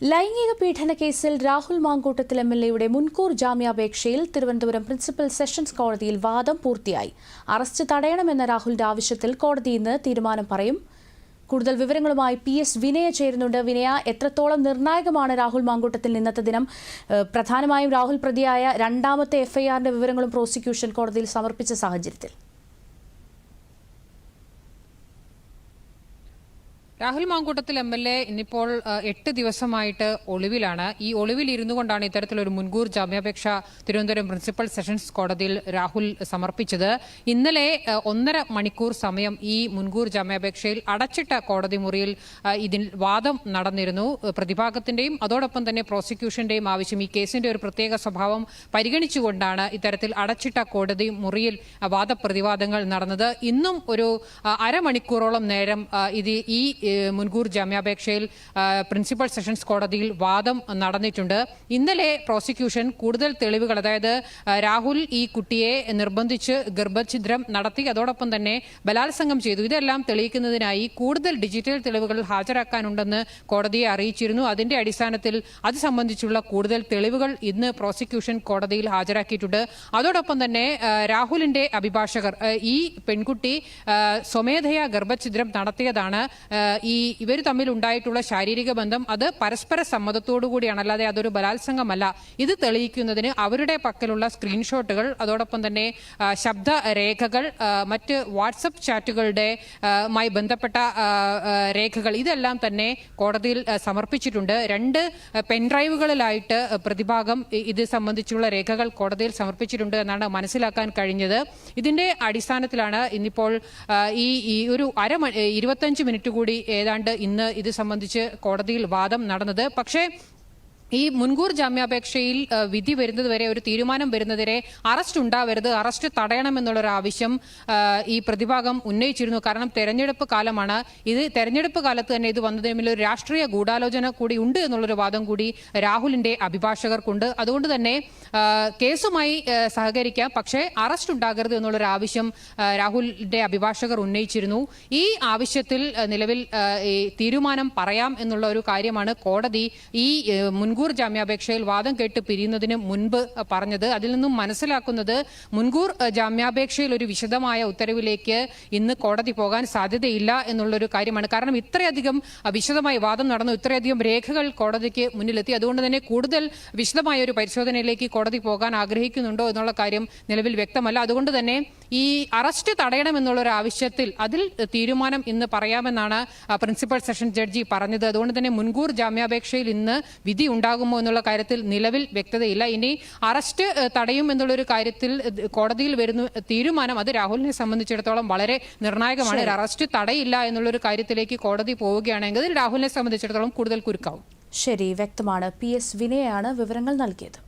ലൈംഗിക പീഡന കേസിൽ രാഹുൽ മാങ്കൂട്ടത്തിൽ എം എൽ എയുടെ മുൻകൂർ ജാമ്യാപേക്ഷയിൽ തിരുവനന്തപുരം പ്രിൻസിപ്പൽ സെഷൻസ് കോടതിയിൽ വാദം പൂർത്തിയായി. അറസ്റ്റ് തടയണമെന്ന രാഹുലിന്റെ ആവശ്യത്തിൽ കോടതി ഇന്ന് തീരുമാനം പറയും. കൂടുതൽ വിവരങ്ങളുമായി പി എസ് വിനയ ചേരുന്നുണ്ട്. വിനയ എത്രത്തോളം നിർണായകമാണ് രാഹുൽ മാങ്കൂട്ടത്തിൽ ഇന്നത്തെ ദിനം? പ്രധാനമായും രാഹുൽ പ്രതിയായ രണ്ടാമത്തെ എഫ്ഐആറിന്റെ വിവരങ്ങളും പ്രോസിക്യൂഷൻ കോടതിയിൽ സമർപ്പിച്ച സാഹചര്യത്തിൽ. Rahul Mamkootathil M L A ഇന്നിപ്പോൾ എട്ട് ദിവസമായിട്ട് ഒളിവിലാണ്. ഈ ഒളിവിൽ ഇരുന്നു കൊണ്ടാണ് ഇത്തരത്തിലൊരു മുൻകൂർ ജാമ്യാപേക്ഷ തിരുവനന്തപുരം പ്രിൻസിപ്പൽ സെഷൻസ് കോടതിയിൽ രാഹുൽ സമർപ്പിച്ചത്. ഇന്നലെ ഒന്നര മണിക്കൂർ സമയം ഈ മുൻകൂർ ജാമ്യാപേക്ഷയിൽ അടച്ചിട്ട കോടതി മുറിയിൽ ഇതിൽ വാദം നടന്നിരുന്നു. പ്രതിഭാഗത്തിന്റെയും അതോടൊപ്പം തന്നെ പ്രോസിക്യൂഷന്റെയും ആവശ്യം ഈ കേസിന്റെ ഒരു പ്രത്യേക സ്വഭാവം പരിഗണിച്ചുകൊണ്ടാണ് ഇത്തരത്തിൽ അടച്ചിട്ട കോടതി മുറിയിൽ വാദപ്രതിവാദങ്ങൾ നടന്നത്. ഇന്നും ഒരു അരമണിക്കൂറോളം നേരം ഇത് ഈ മുൻകൂർ ജാമ്യാപേക്ഷയിൽ പ്രിൻസിപ്പൽ സെഷൻസ് കോടതിയിൽ വാദം നടന്നിട്ടുണ്ട്. ഇന്നലെ പ്രോസിക്യൂഷൻ കൂടുതൽ തെളിവുകൾ അതായത് രാഹുൽ ഈ കുട്ടിയെ നിർബന്ധിച്ച് ഗർഭഛിദ്രം നടത്തി അതോടൊപ്പം തന്നെ ബലാത്സംഗം ചെയ്തു. ഇതെല്ലാം തെളിയിക്കുന്നതിനായി കൂടുതൽ ഡിജിറ്റൽ തെളിവുകൾ ഹാജരാക്കാനുണ്ടെന്ന് കോടതിയെ അറിയിച്ചിരുന്നു. അതിന്റെ അടിസ്ഥാനത്തിൽ അത് സംബന്ധിച്ചുള്ള കൂടുതൽ തെളിവുകൾ ഇന്ന് പ്രോസിക്യൂഷൻ കോടതിയിൽ ഹാജരാക്കിയിട്ടുണ്ട്. അതോടൊപ്പം തന്നെ രാഹുലിന്റെ അഭിഭാഷകർ ഈ പെൺകുട്ടി സ്വമേധയാ ഗർഭഛിദ്രം നടത്തിയതാണ്. ഈ ഇവർ തമ്മിൽ ഉണ്ടായിട്ടുള്ള ശാരീരിക ബന്ധം അത് പരസ്പര സമ്മതത്തോടു കൂടിയാണ്. അല്ലാതെ അതൊരു ബലാത്സംഗമല്ല. ഇത് തെളിയിക്കുന്നതിന് അവരുടെ പക്കലുള്ള സ്ക്രീൻഷോട്ടുകൾ അതോടൊപ്പം തന്നെ ശബ്ദ രേഖകൾ മറ്റ് വാട്സപ്പ് ചാറ്റുകളുടെ മായി ബന്ധപ്പെട്ട രേഖകൾ ഇതെല്ലാം തന്നെ കോടതിയിൽ സമർപ്പിച്ചിട്ടുണ്ട്. രണ്ട് പെൻഡ്രൈവുകളിലായിട്ട് പ്രതിഭാഗം ഇത് സംബന്ധിച്ചുള്ള രേഖകൾ കോടതിയിൽ സമർപ്പിച്ചിട്ടുണ്ട് എന്നാണ് മനസ്സിലാക്കാൻ കഴിഞ്ഞത്. ഇതിന്റെ അടിസ്ഥാനത്തിലാണ് ഇന്നിപ്പോൾ ഈ ഒരു അര ഇരുപത്തഞ്ച് മിനിറ്റ് കൂടി ഏതാണ്ട് ഇന്ന് ഇത് സംബന്ധിച്ച് കോടതിയിൽ വാദം നടന്നത്. പക്ഷേ ഈ മുൻകൂർ ജാമ്യാപേക്ഷയിൽ വിധി വരുന്നതുവരെ ഒരു തീരുമാനം വരുന്നതിരെ അറസ്റ്റ് ഉണ്ടാവരുത് അറസ്റ്റ് തടയണമെന്നുള്ളൊരു ആവശ്യം ഈ പ്രതിഭാഗം ഉന്നയിച്ചിരുന്നു. കാരണം തെരഞ്ഞെടുപ്പ് കാലമാണ്. ഇത് തെരഞ്ഞെടുപ്പ് കാലത്ത് തന്നെ ഇത് വന്നതിന് മുന്നിൽ ഒരു രാഷ്ട്രീയ ഗൂഢാലോചന കൂടി ഉണ്ട് എന്നുള്ളൊരു വാദം കൂടി രാഹുലിന്റെ അഭിഭാഷകർക്കുണ്ട്. അതുകൊണ്ട് തന്നെ കേസുമായി സഹകരിക്കാം. പക്ഷേ അറസ്റ്റ് ഉണ്ടാകരുത് എന്നുള്ളൊരു ആവശ്യം രാഹുലിന്റെ അഭിഭാഷകർ ഉന്നയിച്ചിരുന്നു. ഈ ആവശ്യത്തിൽ നിലവിൽ തീരുമാനം പറയാം എന്നുള്ള ഒരു കാര്യമാണ് കോടതി ഈ ഏ, മുൻകൂർ ജാമ്യാപേക്ഷയിൽ വാദം കേട്ട് പിരിയുന്നതിന് മുൻപ് പറഞ്ഞത്. അതിൽ നിന്നും മനസ്സിലാക്കുന്നത് മുൻകൂർ ജാമ്യാപേക്ഷയിൽ ഒരു വിശദമായ ഉത്തരവിലേക്ക് ഇന്ന് കോടതി പോകാൻ സാധ്യതയില്ല എന്നുള്ളൊരു കാര്യമാണ്. കാരണം ഇത്രയധികം വിശദമായി വാദം നടന്നു ഇത്രയധികം രേഖകൾ കോടതിക്ക് മുന്നിലെത്തി. അതുകൊണ്ട് തന്നെ കൂടുതൽ വിശദമായ ഒരു പരിശോധനയിലേക്ക് കോടതി പോകാൻ ആഗ്രഹിക്കുന്നുണ്ടോ എന്നുള്ള കാര്യം നിലവിൽ വ്യക്തമല്ല. അതുകൊണ്ട് തന്നെ ഈ അറസ്റ്റ് തടയണം എന്നുള്ള ഒരു ആവശ്യത്തിൽ അതിൽ തീരുമാനം ഇന്ന് പറയാമെന്നാണ് പ്രിൻസിപ്പൽ സെഷൻ ജഡ്ജി പറഞ്ഞത്. അതുകൊണ്ട് തന്നെ മുൻകൂർ ജാമ്യാപേക്ഷയിൽ ഇന്ന് വിധി ഉണ്ടാകുമോ എന്നുള്ള കാര്യത്തിൽ നിലവിൽ വ്യക്തതയില്ല. ഇനി അറസ്റ്റ് തടയും എന്നുള്ളൊരു കാര്യത്തിൽ കോടതിയിൽ വരുന്ന തീരുമാനം അത് രാഹുലിനെ സംബന്ധിച്ചിടത്തോളം വളരെ നിർണായകമാണ്. അറസ്റ്റ് തടയില്ല എന്നുള്ളൊരു കാര്യത്തിലേക്ക് കോടതി പോവുകയാണെങ്കിൽ രാഹുലിനെ സംബന്ധിച്ചിടത്തോളം കൂടുതൽ കുരുക്കാവും. ശരി വ്യക്തമാണ്. പി എസ് വിനയാണ് വിവരങ്ങൾ നൽകിയത്.